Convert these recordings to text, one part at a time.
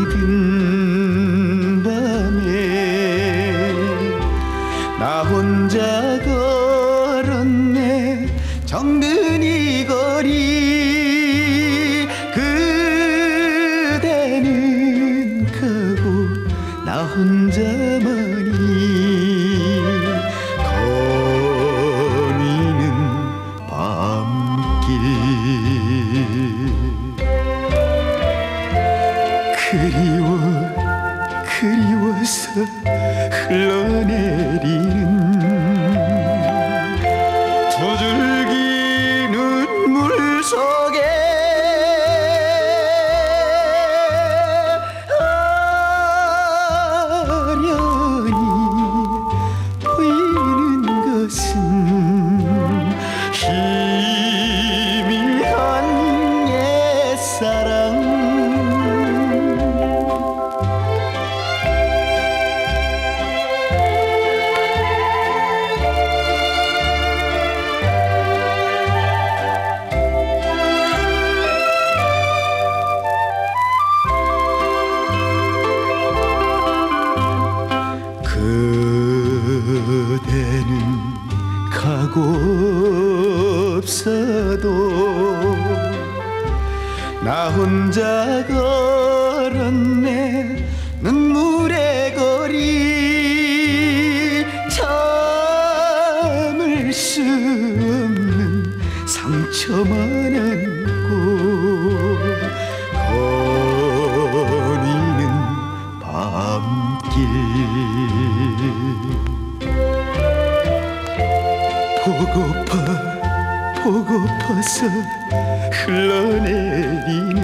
이른 밤에 나 혼자 걸었네. 정근이 거리 그대는 크고 나 혼자만이 그리워 그리워서 흘러내리는 두 줄기 눈물 속에 가고 없어도 나 혼자 걸었네. 눈물의 거리 참을 수 없는 상처만 안고 보고파 보고파서 흘러내리는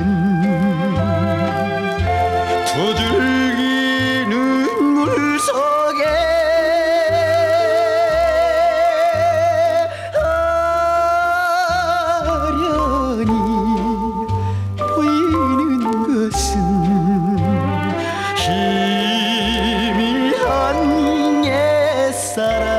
두 줄기 눈물 속에. 아련히 보이는 것은 희미한 옛사랑